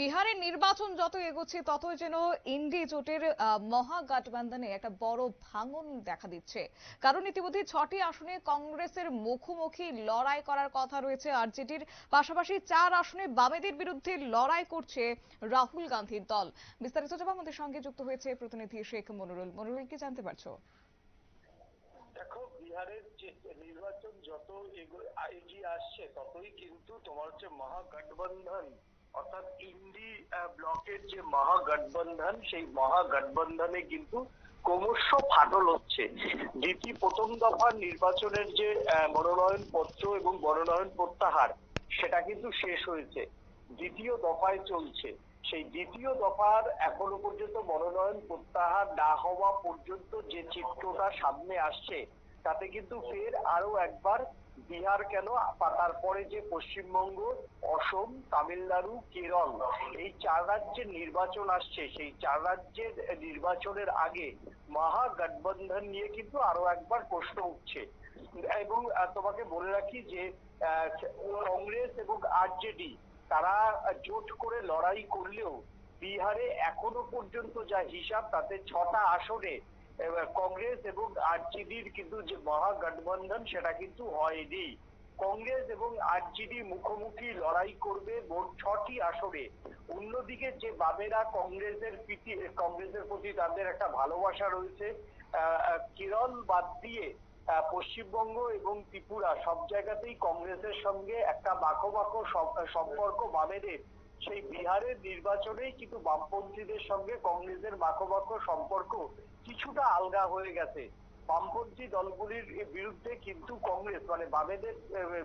বিহারের নির্বাচন যত এগোচ্ছে, ততই যেন ইন্ডি জোটের মহাগঠবন্ধনে একটা বড় ভাঙন দেখা দিচ্ছে। কারণ ইতিমধ্যে ছটি আসনে কংগ্রেসের মুখোমুখি লড়াই করার কথা রয়েছে আরজেডির। পাশাপাশি চার আসনে বামেদের বিরুদ্ধে লড়াই করছে রাহুল গান্ধীর দল। বিস্তারিত জবাব আমাদের সঙ্গে যুক্ত হয়েছে প্রতিনিধি শেখ মনুরুল। মনুরুল, কি জানতে পারছ? দেখো, বিহারের যে নির্বাচন যত এগিয়ে আসছে, ততই কিন্তু তোমার হচ্ছে মহাগঠবন্ধন অর্থাৎ ইন্ডি ব্লকের যে মহাগঠবন্ধন, সেই মহাগঠবন্ধনে কিন্তু ক্রমশ ফাটল হচ্ছে। দ্বিতীয়, প্রথম দফার নির্বাচনের যে মনোনয়ন পত্র এবং মনোনয়ন প্রত্যাহার সেটা কিন্তু শেষ হয়েছে। দ্বিতীয় দফায় চলছে। সেই দ্বিতীয় দফার এখনও পর্যন্ত মনোনয়ন প্রত্যাহার না হওয়া পর্যন্ত যে চিত্রটা সামনে আসছে তাতে কিন্তু ফের আরও একবার বিহার কেন? তারপরে যে পশ্চিমবঙ্গ, অসম, তামিলনাড়ু, কেরল, এই চার রাজ্যের নির্বাচন আসছে। সেই চার রাজ্যের নির্বাচনের আগে মহাগঠবন্ধন নিয়ে কিন্তু আরও একবার প্রশ্ন উঠছে। এবং তোমাকে বলে রাখি যে কংগ্রেস এবং আরজেডি, তারা জোট করে লড়াই করলেও বিহারে এখনও পর্যন্ত যা হিসাব, তাতে ছটা আসনে কংগ্রেস এবং আরজেডির কিন্তু যে মহাগঠবন্ধন, সেটা কিন্তু হয়নি। কংগ্রেস এবং আরজেডি মুখোমুখি লড়াই করবে মোট ছটি আসনে অন্যদিকে যে বামেরা কংগ্রেসের প্রীতি, কংগ্রেসের প্রতি তাদের একটা ভালোবাসা রয়েছে কেরল বাদ দিয়ে পশ্চিমবঙ্গ এবং ত্রিপুরা, সব জায়গাতেই কংগ্রেসের সঙ্গে একটা মাখো সম- সম্পর্ক বামেদের। সেই বিহারের নির্বাচনেই কিন্তু বামপন্থীদের সঙ্গে কংগ্রেসের মাখো সম্পর্ক কিছুটা আলগা হয়ে গেছে। বামপন্থী দলগুলির বিরুদ্ধে কিন্তু কংগ্রেস মানে বামেদের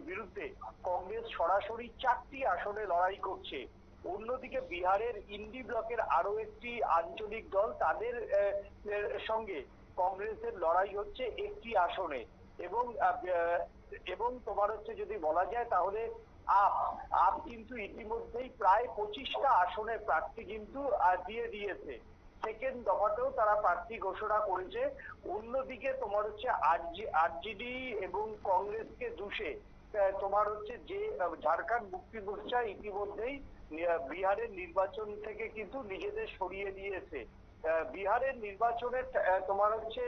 বিরুদ্ধে কংগ্রেস সরাসরি চারটি আসনে লড়াই করছে। অন্যদিকে বিহারের ইন্ডি ব্লকের আরও একটি আঞ্চলিক দল, তাদের সঙ্গে কংগ্রেসের লড়াই হচ্ছে একটি আসনে। এবং এবং তোমার হচ্ছে যদি বলা যায় তাহলে আপ আপ কিন্তু ইতিমধ্যেই প্রায় পঁচিশটা আসনে প্রার্থী কিন্তু দিয়ে দিয়েছে। সেকেন্ড দফাতেও তারা প্রার্থী ঘোষণা করেছে। অন্যদিকে তোমার হচ্ছে আরজিডি এবং কংগ্রেসকে দুষে তোমার হচ্ছে যে ঝাড়খণ্ড মুক্তি মোর্চা ইতিমধ্যেই বিহারের নির্বাচন থেকে কিন্তু নিজেদের সরিয়ে দিয়েছে বিহারের নির্বাচনে আহ, তোমার হচ্ছে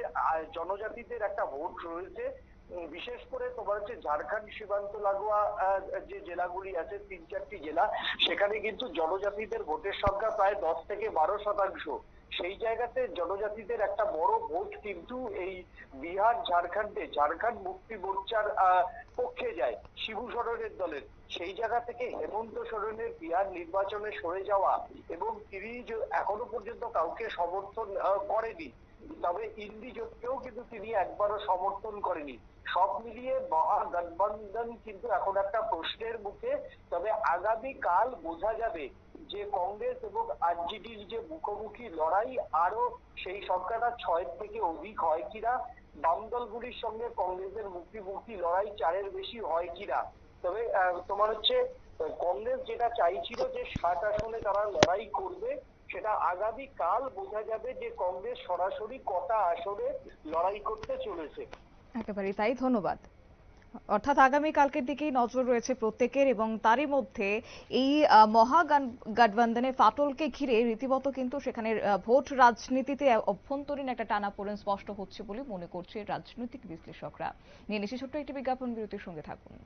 জনজাতিদের একটা ভোট রয়েছে। বিশেষ করে তোমার হচ্ছে ঝাড়খণ্ড সীমান্ত লাগোয়া যে জেলাগুলি আছে, তিন চারটি জেলা, সেখানে কিন্তু জনজাতিদের ভোটের সংখ্যা প্রায় দশ থেকে বারো শতাংশ। সেই জায়গাতে জনজাতিদের একটা বড় ভোট কিন্তু এই বিহার, ঝাড়খণ্ডে, ঝাড়খণ্ড মুক্তি মোর্চার পক্ষে যায়, শিবু সরেনের দলের। সেই জায়গা থেকে হেমন্ত সোরেনের বিহার নির্বাচনে সরে যাওয়া এবং তিনি এখনও পর্যন্ত কাউকে সমর্থন করেনি তবে ইন্ডি জোটকেও কিন্তু তিনি একবারও সমর্থন করেনি। সব মিলিয়ে মহাগঠবন্ধন কিন্তু এখন একটা প্রশ্নের মুখে। তবে আগামী কাল বোঝা যাবে যে কংগ্রেস এবং আরজেডির যে মুখোমুখি লড়াই আরও সেই সংখ্যাটা ছয় থেকে অধিক হয় কিনা বাম দলগুলির সঙ্গে কংগ্রেসের মুখোমুখি লড়াই চারের বেশি হয় কিনা। তবে তোমার হচ্ছে, কংগ্রেস যেটা চাইছিল যে ষাট আসনে তারা লড়াই করবে সেটা আগামী কাল বোঝা যাবে যে কংগ্রেস সরাসরি কটা আসনে লড়াই করতে চলেছে। একেবারেই তাই ধন্যবাদ। অর্থাৎ আগামী কালকের দিকেই নজর রয়েছে প্রত্যেকের এবং তারই মধ্যে এই আহ, মহাগঠবন্ধনের ফাটলকে ঘিরে রীতিমতো কিন্তু সেখানে ভোট রাজনীতিতে অভ্যন্তরীণ একটা টানাপোড়েন স্পষ্ট হচ্ছে বলে মনে করছে রাজনৈতিক বিশ্লেষকরা। নিয়ে নিচ্ছি ছোট্ট একটি বিজ্ঞাপন বিরতির সঙ্গে থাকুন।